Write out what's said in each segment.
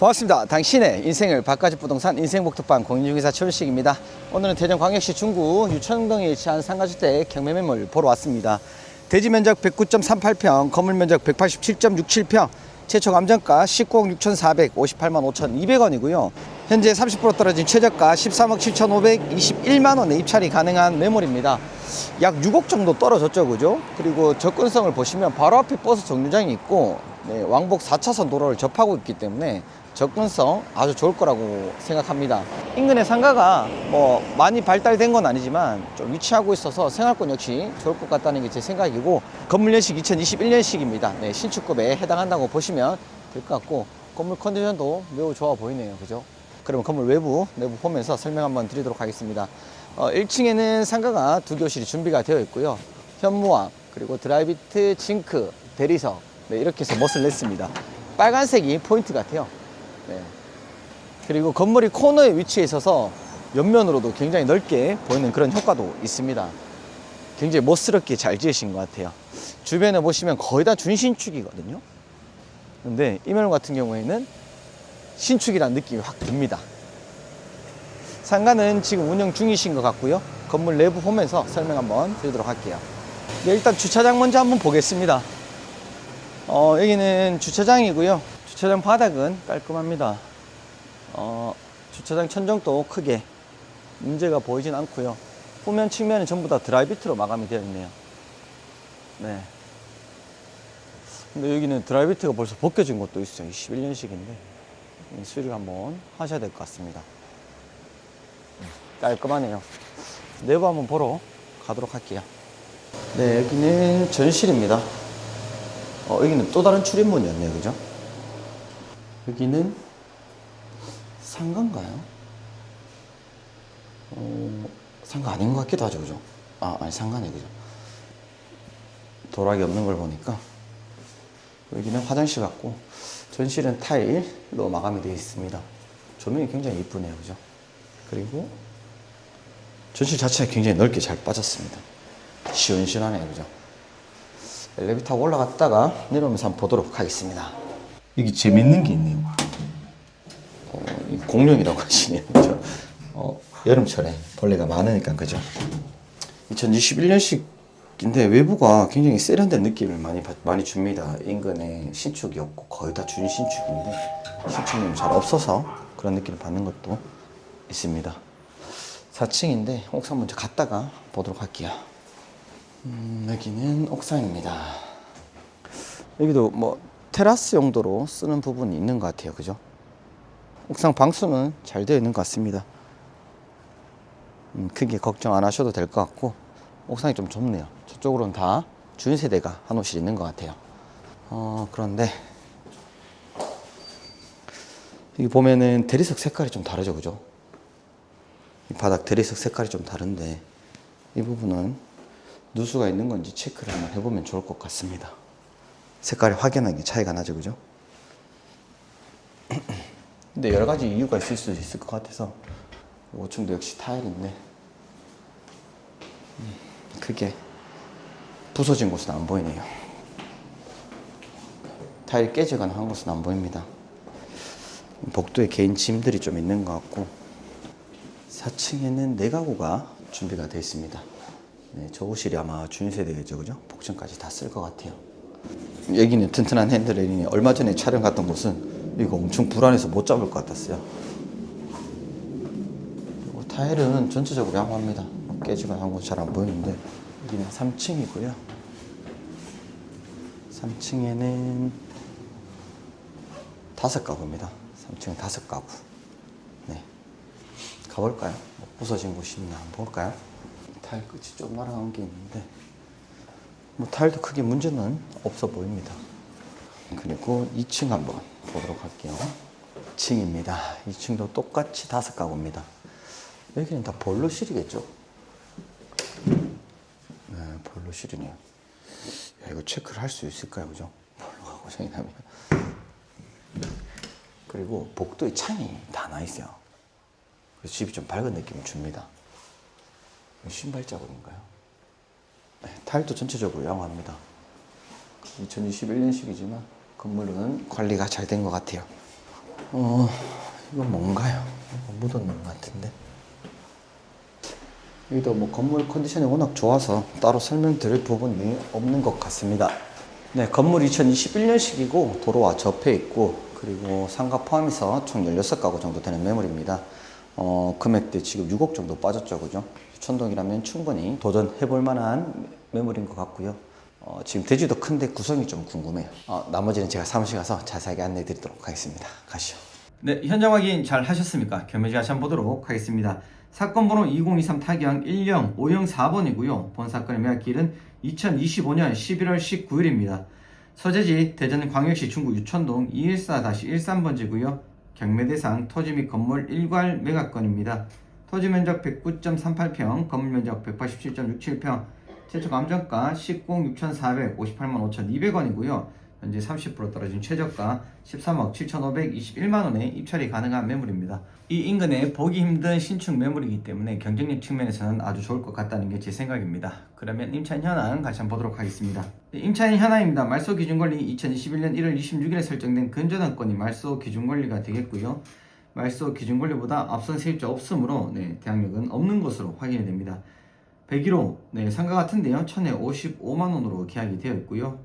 반갑습니다. 당신의 인생을 바꿔줄 부동산 인생복덕방 공인중개사 최윤식입니다. 오늘은 대전광역시 중구 유천동에 위치한 상가주택 경매 매물 보러 왔습니다. 대지 면적 109.38평, 건물 면적 187.67평, 최초 감정가 19억 6,458만 5,200원이고요. 현재 30% 떨어진 최저가 13억 7,521만 원에 입찰이 가능한 매물입니다. 약 6억 정도 떨어졌죠, 그죠? 그리고 접근성을 보시면 바로 앞에 버스 정류장이 있고 네, 왕복 4차선 도로를 접하고 있기 때문에 접근성 아주 좋을 거라고 생각합니다. 인근의 상가가 뭐 많이 발달된 건 아니지만 좀 위치하고 있어서 생활권 역시 좋을 것 같다는 게 제 생각이고 건물 연식 2021년식입니다. 네, 신축급에 해당한다고 보시면 될 것 같고 건물 컨디션도 매우 좋아 보이네요. 그죠? 그러면 건물 외부, 내부 보면서 설명 한번 드리도록 하겠습니다. 어, 1층에는 상가가 두 교실이 준비가 되어 있고요. 현무암, 그리고 드라이비트, 징크, 대리석 네, 이렇게 해서 멋을 냈습니다. 빨간색이 포인트 같아요. 네. 그리고 건물이 코너에 위치해 있어서 옆면으로도 굉장히 넓게 보이는 그런 효과도 있습니다. 굉장히 멋스럽게 잘 지으신 것 같아요. 주변에 보시면 거의 다 준신축이거든요. 근데 이 매물 같은 경우에는 신축이라는 느낌이 확 듭니다. 상가는 지금 운영 중이신 것 같고요. 건물 내부 보면서 설명 한번 드리도록 할게요. 네, 일단 주차장 먼저 한번 보겠습니다. 어, 여기는 주차장이고요. 주차장 바닥은 깔끔합니다. 어, 주차장 천정도 크게 문제가 보이진 않고요. 후면 측면은 전부 다 드라이비트로 마감이 되어 있네요. 네. 근데 여기는 드라이비트가 벌써 벗겨진 것도 있어요. 21년식인데 수리를 한번 하셔야 될 것 같습니다. 깔끔하네요. 내부 한번 보러 가도록 할게요. 네, 여기는 전실입니다. 어, 여기는 또 다른 출입문이었네요. 그죠? 여기는 상가인가요? 어, 상가 아닌 것 같기도 하죠. 그죠? 아, 아니, 상가네. 그죠? 도락이 없는 걸 보니까 여기는 화장실 같고 전실은 타일로 마감이 되어 있습니다. 조명이 굉장히 이쁘네요. 그죠? 그리고 전실 자체가 굉장히 넓게 잘 빠졌습니다. 시원시원하네요. 그죠? 엘리베이터 올라갔다가 내려오면서 한번 보도록 하겠습니다. 여기 재밌는 게 있네요. 어, 이 공룡이라고 하시네요. 그죠? 어, 여름철에 벌레가 많으니까 그죠? 2021년식인데 외부가 굉장히 세련된 느낌을 많이 받- 많이 줍니다. 인근에 신축이 없고 거의 다 준신축인데 신축률이 잘 없어서 그런 느낌을 받는 것도 있습니다. 4층인데 옥상 먼저 갔다가 보도록 할게요. 음, 여기는 옥상입니다. 여기도 뭐 테라스 용도로 쓰는 부분이 있는 것 같아요. 그죠? 옥상 방수는 잘 되어 있는 것 같습니다. 음, 크게 걱정 안 하셔도 될 것 같고 옥상이 좀 좁네요. 저쪽으로는 다 준세대가 한 옷이 있는 것 같아요. 어, 그런데 여기 보면은 대리석 색깔이 좀 다르죠, 그죠? 이 바닥 대리석 색깔이 좀 다른데 이 부분은 누수가 있는 건지 체크를 한번 해보면 좋을 것 같습니다. 색깔이 확연하게 차이가 나죠, 그죠? 근데 여러 가지 이유가 있을 수도 있을 것 같아서 5층도 역시 타일인데 음, 크게 부서진 곳은 안 보이네요. 타일 깨지거나 한 곳은 안 보입니다. 복도에 개인 짐들이 좀 있는 것 같고 4층에는 네 가구가 준비가 되어 있습니다. 네, 저 호실이 아마 준세대죠, 그죠? 복층까지 다 쓸 것 같아요. 여기는 튼튼한 핸드레일이니 얼마 전에 촬영 갔던 곳은 이거 엄청 불안해서 못 잡을 것 같았어요. 타일은 전체적으로 양호합니다. 뭐 깨지거나 한곳잘안 보이는데 여기는 3층이고요. 3층에는 다섯 가구입니다. 3층은 다섯 가구. 네. 가볼까요? 뭐 부서진 곳이 있나 한번 볼까요? 타일 끝이 좀 날아간 게 있는데 뭐 타일도 크게 문제는 없어 보입니다. 그리고 2층 한번 보도록 할게요. 2층입니다. 2층도 똑같이 다섯 가구입니다. 여기는 다 볼로실이겠죠? 네, 볼로실이네요. 야, 이거 체크를 할 수 있을까요, 그죠? 볼로가 고장이 나면. 그리고 복도에 창이 다 나 있어요. 그래서 집이 좀 밝은 느낌을 줍니다. 신발 자국인가요? 네, 타일도 전체적으로 양호합니다. 2021년식이지만 건물은 관리가 잘 된 것 같아요. 어, 이건 뭔가요? 묻었는 것 같은데. 여기도 뭐 건물 컨디션이 워낙 좋아서 따로 설명드릴 부분이 없는 것 같습니다. 네, 건물 2021년식이고 도로와 접해 있고 그리고 상가 포함해서 총 16가구 정도 되는 매물입니다. 어, 금액대 지금 6억 정도 빠졌죠, 그죠? 천동이라면 충분히 도전해 볼 만한 매물인 것 같고요. 어, 지금 대지도 큰데 구성이 좀 궁금해요. 어, 나머지는 제가 사무실 가서 자세하게 안내해 드리도록 하겠습니다. 가시죠. 네, 현장 확인 잘 하셨습니까? 겸해지 다시 한번 보도록 하겠습니다. 사건 번호 2023 타경 10 50 4번이고요. 본 사건의 매각일은 2025년 11월 19일입니다. 서재지 대전광역시 중구 유천동 214-13번지고요. 경매 대상 토지 및 건물 일괄 매각건입니다. 토지 면적 109.38평, 건물 면적 187.67평, 최초 감정가 10공 6,458만 5,200원이고요. 현재 30% 떨어진 최저가 13억 7,521만 원에 입찰이 가능한 매물입니다. 이 인근에 보기 힘든 신축 매물이기 때문에 경쟁력 측면에서는 아주 좋을 것 같다는 게 제 생각입니다. 그러면 임차인 현황 같이 한번 보도록 하겠습니다. 네, 임차인 현황입니다. 말소 기준 권리 2021년 1월 26일에 설정된 근저당권이 말소 기준 권리가 되겠고요. 말소 기준 권리보다 앞선 세입자 없으므로 네, 대항력은 없는 것으로 확인이 됩니다. 101호 네, 상가 같은데요. 1055만 원으로 계약이 되어 있고요.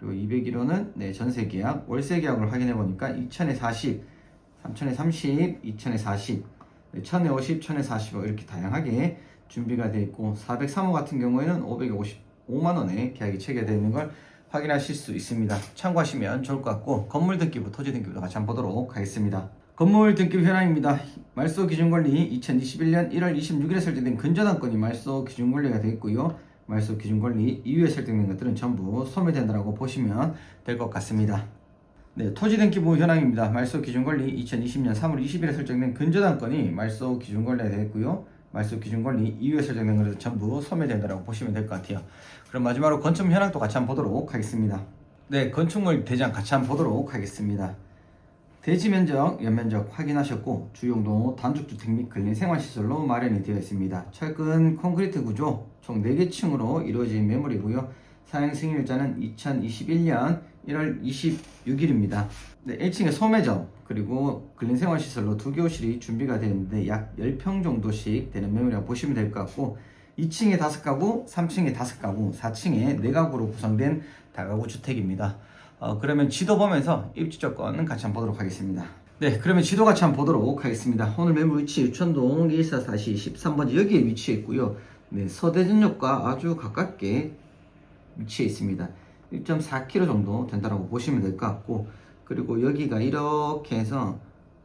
그리고 201호는 네, 전세 계약, 월세 계약을 확인해 보니까 2천에 40, 3천에 30, 2천에 40, 네, 1000에 50, 1000에 40 이렇게 다양하게 준비가 되어 있고 403호 같은 경우에는 555만 원에 계약이 체결되어 있는 걸 확인하실 수 있습니다. 참고하시면 좋을 것 같고 건물 등기부, 토지 등기부도 같이 한번 보도록 하겠습니다. 건물 등기부 현황입니다. 말소 기준 권리 2021년 1월 26일에 설정된 근저당권이 말소 기준 권리가 되어 있고요. 말소 기준 권리 이후에 설정된 것들은 전부 소멸된다고 보시면 될 것 같습니다. 네, 토지 등기부 현황입니다. 말소 기준 권리 2020년 3월 20일에 설정된 근저당권이 말소 기준 권리가 되어 있고요. 말소 기준 권리 이후에 설정된 것들은 전부 소멸된다고 보시면 될 것 같아요. 그럼 마지막으로 건축 현황도 같이 한번 보도록 하겠습니다. 네, 건축물 대장 같이 한번 보도록 하겠습니다. 대지 면적, 연면적 확인하셨고 주용도 단독주택 및 근린 생활시설로 마련이 되어 있습니다. 철근 콘크리트 구조 총 4개 층으로 이루어진 매물이고요. 사용 승인일자는 2021년 1월 26일입니다. 네, 1층에 소매점 그리고 근린 생활시설로 두 교실이 준비가 되어 있는데 약 10평 정도씩 되는 매물이라고 보시면 될 것 같고 2층에 5가구, 3층에 5가구, 4층에 4가구로 구성된 다가구 주택입니다. 어, 그러면 지도 보면서 입지 조건은 같이 한번 보도록 하겠습니다. 네, 그러면 지도 같이 한번 보도록 하겠습니다. 오늘 매물 위치 유천동 144-13번지 여기에 위치해 있고요. 네, 서대전역과 아주 가깝게 위치해 있습니다. 1.4km 정도 된다고 보시면 될 것 같고 그리고 여기가 이렇게 해서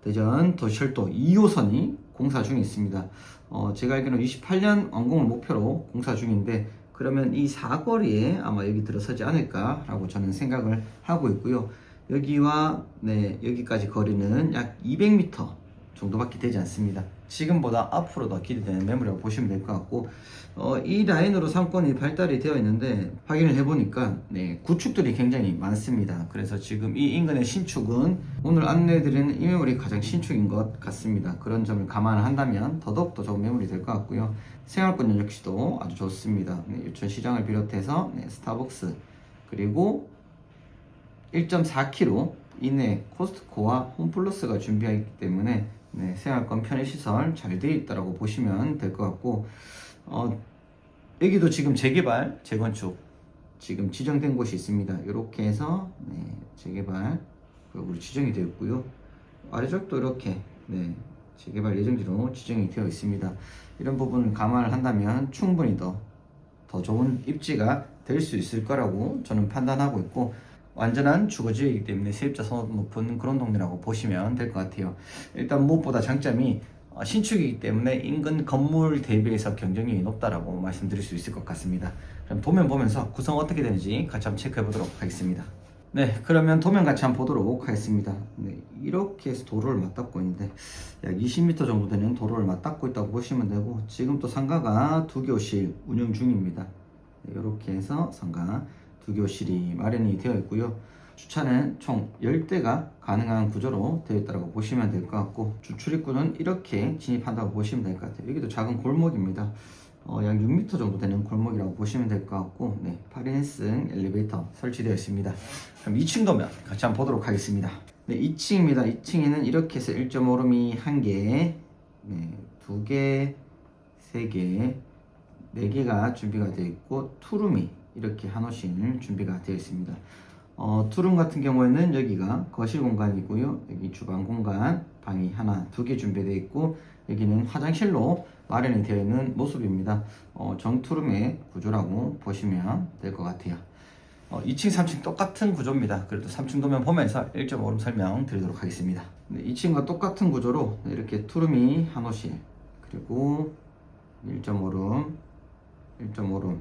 대전 도시철도 2호선이 공사 중에 있습니다. 어, 제가 알기로는 28년 완공을 목표로 공사 중인데 그러면 이 사거리에 아마 여기 들어서지 않을까라고 저는 생각을 하고 있고요. 여기와 네, 여기까지 거리는 약 200m 정도밖에 되지 않습니다. 지금보다 앞으로 더 기대되는 매물이라고 보시면 될 것 같고 어, 이 라인으로 상권이 발달이 되어 있는데 확인을 해보니까 네, 구축들이 굉장히 많습니다. 그래서 지금 이 인근의 신축은 오늘 안내드리는 이 매물이 가장 신축인 것 같습니다. 그런 점을 감안을 한다면 더더욱 더 좋은 매물이 될 것 같고요. 생활권 역시도 아주 좋습니다. 네, 유천 시장을 비롯해서 네, 스타벅스 그리고 1.4km 이내 코스트코와 홈플러스가 준비하기 때문에 네, 생활권 편의시설 잘 되어 있다고 보시면 될 것 같고 어, 여기도 지금 재개발, 재건축 지금 지정된 곳이 있습니다. 이렇게 해서 네, 재개발 우리 지정이 되어 있고요. 아래쪽도 이렇게 네, 재개발 예정지로 지정이 되어 있습니다. 이런 부분을 감안을 한다면 충분히 더, 더 좋은 입지가 될 수 있을 거라고 저는 판단하고 있고 완전한 주거지이기 때문에 세입자 선호도 높은 그런 동네라고 보시면 될 것 같아요. 일단 무엇보다 장점이 어, 신축이기 때문에 인근 건물 대비해서 경쟁력이 높다라고 말씀드릴 수 있을 것 같습니다. 그럼 도면 보면서 구성 어떻게 되는지 같이 한번 체크해 보도록 하겠습니다. 네, 그러면 도면 같이 한번 보도록 하겠습니다. 네, 이렇게 해서 도로를 맞닿고 있는데 약 20m 정도 되는 도로를 맞닿고 있다고 보시면 되고 지금 또 상가가 두 교실 운영 중입니다. 네, 이렇게 해서 상가 두 교실이 마련이 되어 있고요. 주차는 총 10대가 가능한 구조로 되어 있다고 보시면 될 것 같고 주 출입구는 이렇게 진입한다고 보시면 될 것 같아요. 여기도 작은 골목입니다. 어, 약 6m 정도 되는 골목이라고 보시면 될 것 같고 네, 8인승 엘리베이터 설치되어 있습니다. 그럼 2층 도면 같이 한번 보도록 하겠습니다. 네, 2층입니다. 2층에는 이렇게 해서 1.5룸이 1개, 네, 2개, 3개, 4개가 준비가 되어 있고 투룸이 이렇게 한 호실 준비가 되어 있습니다. 어, 투룸 같은 경우에는 여기가 거실 공간이고요. 여기 주방 공간, 방이 하나, 두 개 준비되어 있고 여기는 화장실로 마련이 되어 있는 모습입니다. 어, 정투룸의 구조라고 보시면 될 것 같아요. 어, 2층, 3층 똑같은 구조입니다. 그래도 3층 도면 보면서 1.5룸 설명 드리도록 하겠습니다. 네, 2층과 똑같은 구조로 이렇게 투룸이 한 호실, 그리고 1.5룸, 1.5룸,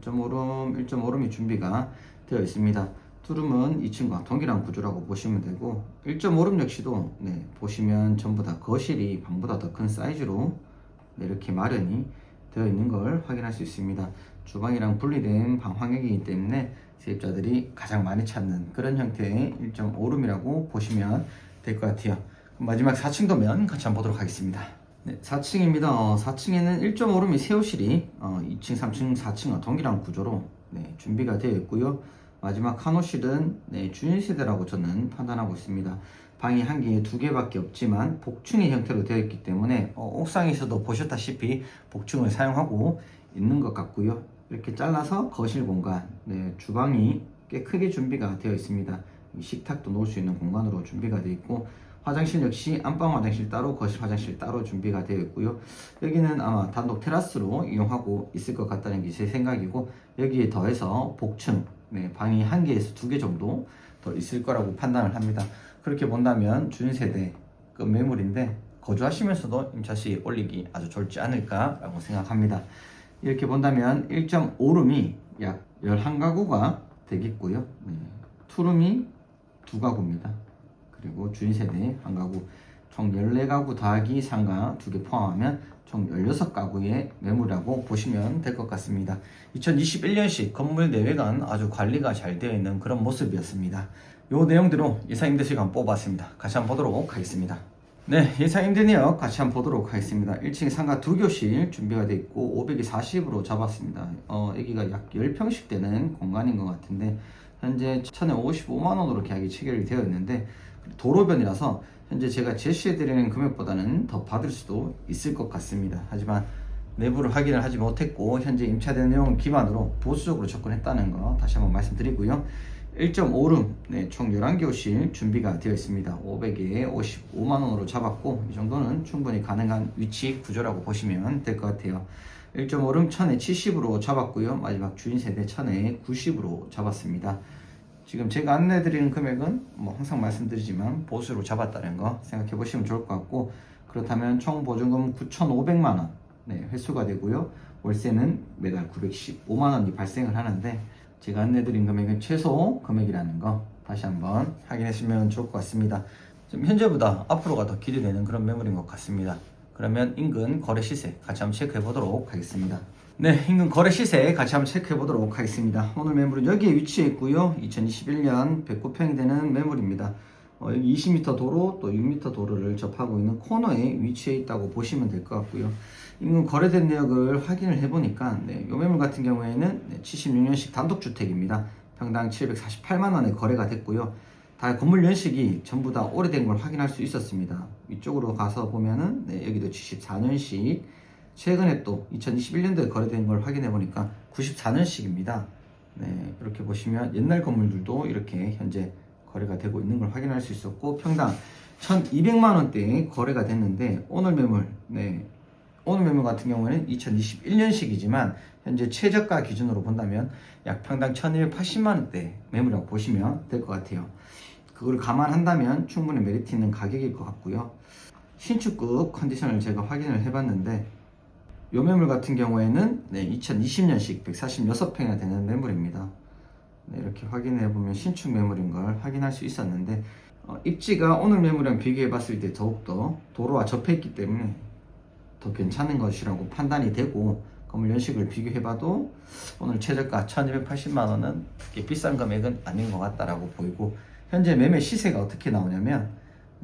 1.5룸, 1.5룸이 준비가 되어 있습니다. 투룸은 2층과 동일한 구조라고 보시면 되고 1.5룸 역시도 네, 보시면 전부 다 거실이 방보다 더 큰 사이즈로 네, 이렇게 마련이 되어 있는 걸 확인할 수 있습니다. 주방이랑 분리된 방 환경이기 때문에 세입자들이 가장 많이 찾는 그런 형태의 1.5룸이라고 보시면 될 것 같아요. 마지막 4층 도면 같이 한번 보도록 하겠습니다. 네, 4층입니다. 어, 4층에는 1.5룸이 세 호실이 어, 2층, 3층, 4층과 동일한 구조로 네, 준비가 되어 있고요. 마지막 한 호실은 네, 주인 세대라고 저는 판단하고 있습니다. 방이 한 개에 두 개밖에 없지만 복층의 형태로 되어 있기 때문에 어, 옥상에서도 보셨다시피 복층을 사용하고 있는 것 같고요. 이렇게 잘라서 거실 공간, 네, 주방이 꽤 크게 준비가 되어 있습니다. 이 식탁도 놓을 수 있는 공간으로 준비가 되어 있고 화장실 역시 안방 화장실 따로 거실 화장실 따로 준비가 되어 있고요. 여기는 아마 단독 테라스로 이용하고 있을 것 같다는 게 제 생각이고 여기에 더해서 복층 네, 방이 한 개에서 두 개 정도 더 있을 거라고 판단을 합니다. 그렇게 본다면 준세대 그 매물인데 거주하시면서도 임차시 올리기 아주 좋지 않을까 라고 생각합니다. 이렇게 본다면 1.5룸이 약 11가구가 되겠고요. 네, 투룸이 두 가구입니다. 그리고 주인 세대 한 가구 총 14가구 더하기 상가 두개 포함하면 총 16가구의 매물이라고 보시면 될 것 같습니다. 2021년식 건물 내외관 아주 관리가 잘 되어 있는 그런 모습이었습니다. 요 내용대로 예상임대 시간 뽑았습니다. 같이 한번 보도록 하겠습니다. 네, 예상임대 내역 같이 한번 보도록 하겠습니다. 1층에 상가 두 교실 준비가 되어 있고 500이 40으로 잡았습니다. 어, 여기가 약 10평씩 되는 공간인 것 같은데 현재 1055만 원으로 계약이 체결이 되어 있는데 도로변이라서 현재 제가 제시해드리는 금액보다는 더 받을 수도 있을 것 같습니다. 하지만 내부를 확인을 하지 못했고 현재 임차된 내용을 기반으로 보수적으로 접근했다는 거 다시 한번 말씀드리고요. 1.5룸 네, 총 11교실 준비가 되어 있습니다. 500에 55만 원으로 잡았고 이 정도는 충분히 가능한 위치 구조라고 보시면 될 것 같아요. 1.5룸 1000에 70으로 잡았고요. 마지막 주인 세대 1000에 90으로 잡았습니다. 지금 제가 안내 드리는 금액은 뭐 항상 말씀드리지만 보수로 잡았다는 거 생각해 보시면 좋을 것 같고 그렇다면 총 보증금 9,500만 원 네, 회수가 되고요. 월세는 매달 915만 원이 발생을 하는데 제가 안내 드린 금액은 최소 금액이라는 거 다시 한번 확인하시면 좋을 것 같습니다. 좀 현재보다 앞으로가 더 기대되는 그런 매물인 것 같습니다. 그러면 인근 거래 시세 같이 한번 체크해 보도록 하겠습니다. 네, 인근 거래 시세 같이 한번 체크해 보도록 하겠습니다. 오늘 매물은 여기에 위치해 있고요. 2021년 109평이 되는 매물입니다. 어, 여기 20m 도로 또 6m 도로를 접하고 있는 코너에 위치해 있다고 보시면 될 것 같고요. 인근 거래된 내역을 확인을 해보니까 네, 이 매물 같은 경우에는 네, 76년식 단독주택입니다. 평당 748만 원에 거래가 됐고요. 다 건물 연식이 전부 다 오래된 걸 확인할 수 있었습니다. 위쪽으로 가서 보면은 네, 여기도 74년식 최근에 또 2021년도에 거래된 걸 확인해 보니까 94년식입니다. 네, 이렇게 보시면 옛날 건물들도 이렇게 현재 거래가 되고 있는 걸 확인할 수 있었고 평당 1,200만 원대에 거래가 됐는데 오늘 매물 네. 오늘 매물 같은 경우에는 2021년식이지만 현재 최저가 기준으로 본다면 약 평당 1,280만 원대 매물이라고 보시면 될 것 같아요. 그걸 감안한다면 충분히 메리트 있는 가격일 것 같고요. 신축급 컨디션을 제가 확인을 해봤는데 요 매물 같은 경우에는 네, 2020년식 146평이나 되는 매물입니다. 네, 이렇게 확인해 보면 신축 매물인 걸 확인할 수 있었는데 어, 입지가 오늘 매물이랑 비교해 봤을 때 더욱더 도로와 접해 있기 때문에 더 괜찮은 것이라고 판단이 되고 건물 연식을 비교해 봐도 오늘 최저가 1280만 원은 비싼 금액은 아닌 것 같다라고 보이고 현재 매매 시세가 어떻게 나오냐면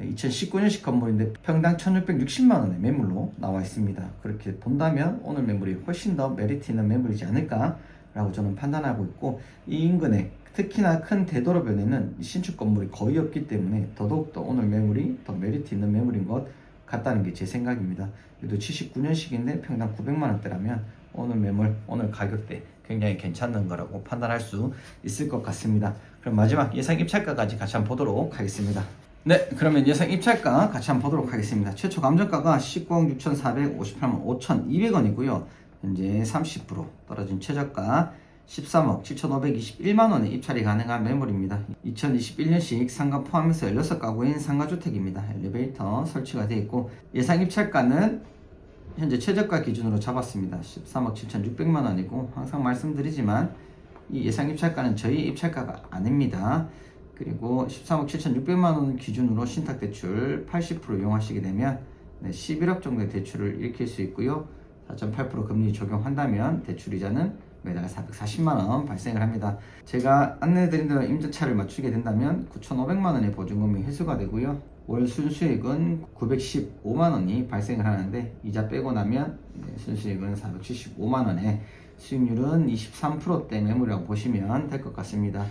2019년식 건물인데 평당 1660만 원의 매물로 나와 있습니다. 그렇게 본다면 오늘 매물이 훨씬 더 메리트 있는 매물이지 않을까 라고 저는 판단하고 있고 이 인근에 특히나 큰 대도로변에는 신축 건물이 거의 없기 때문에 더더욱더 오늘 매물이 더 메리트 있는 매물인 것 같다는 게 제 생각입니다. 그래도 79년식인데 평당 900만 원대라면 오늘 매물, 오늘 가격대 굉장히 괜찮은 거라고 판단할 수 있을 것 같습니다. 그럼 마지막 예상 입찰가까지 같이 한번 보도록 하겠습니다. 네, 그러면 예상 입찰가 같이 한번 보도록 하겠습니다. 최초 감정가가 19억 6,458만 5,200원이고요. 현재 30% 떨어진 최저가 13억 7,521만 원에 입찰이 가능한 매물입니다. 2021년식 상가 포함해서 16가구인 상가주택입니다. 엘리베이터 설치가 되어 있고 예상 입찰가는 현재 최저가 기준으로 잡았습니다. 13억 7,600만 원이고 항상 말씀드리지만 이 예상 입찰가는 저희 입찰가가 아닙니다. 그리고 13억 7,600만 원 기준으로 신탁 대출 80% 이용하시게 되면 네, 11억 정도의 대출을 일으킬 수 있고요. 4.8% 금리 적용한다면 대출 이자는 매달 440만 원 발생을 합니다. 제가 안내드린 대로 임대차를 맞추게 된다면 9,500만 원의 보증금이 회수가 되고요. 월 순수익은 915만 원이 발생을 하는데 이자 빼고 나면 네, 순수익은 475만 원에 수익률은 23%대 매물이라고 보시면 될 것 같습니다.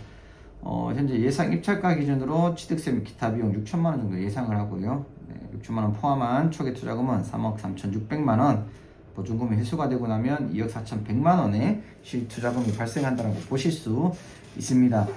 어, 현재 예상 입찰가 기준으로 취득세 및 기타 비용 6천만 원 정도 예상을 하고요. 네, 6천만 원 포함한 초기 투자금은 3억 3,600만 원, 보증금이 회수가 되고 나면 2억 4,100만 원의 실투자금이 발생한다고 보실 수 있습니다.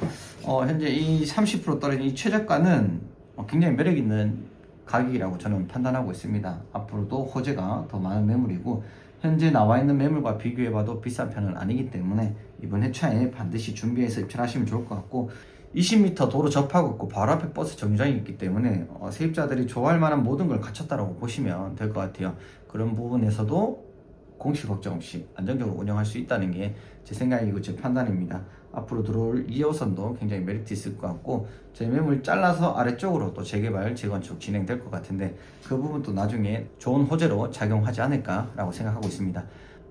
어, 현재 이 30% 떨어진 이 최저가는 어, 굉장히 매력 있는 가격이라고 저는 판단하고 있습니다. 앞으로도 호재가 더 많은 매물이고 현재 나와 있는 매물과 비교해봐도 비싼 편은 아니기 때문에 이번 회차에 반드시 준비해서 입찰하시면 좋을 것 같고 20m 도로 접하고 있고 바로 앞에 버스 정류장이 있기 때문에 어, 세입자들이 좋아할 만한 모든 걸 갖췄다라고 보시면 될 것 같아요. 그런 부분에서도 공실 걱정 없이 안정적으로 운영할 수 있다는 게 제 생각이고 제 판단입니다. 앞으로 들어올 2호선도 굉장히 메리트 있을 것 같고 제 매물 잘라서 아래쪽으로 또 재개발, 재건축 진행될 것 같은데 그 부분도 나중에 좋은 호재로 작용하지 않을까라고 생각하고 있습니다.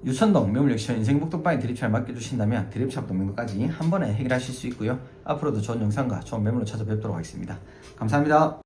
유천동 매물 역시 인생복덕방에 드립차를 맡겨주신다면 드립차부터 매물까지 한 번에 해결하실 수 있고요. 앞으로도 좋은 영상과 좋은 매물로 찾아뵙도록 하겠습니다. 감사합니다.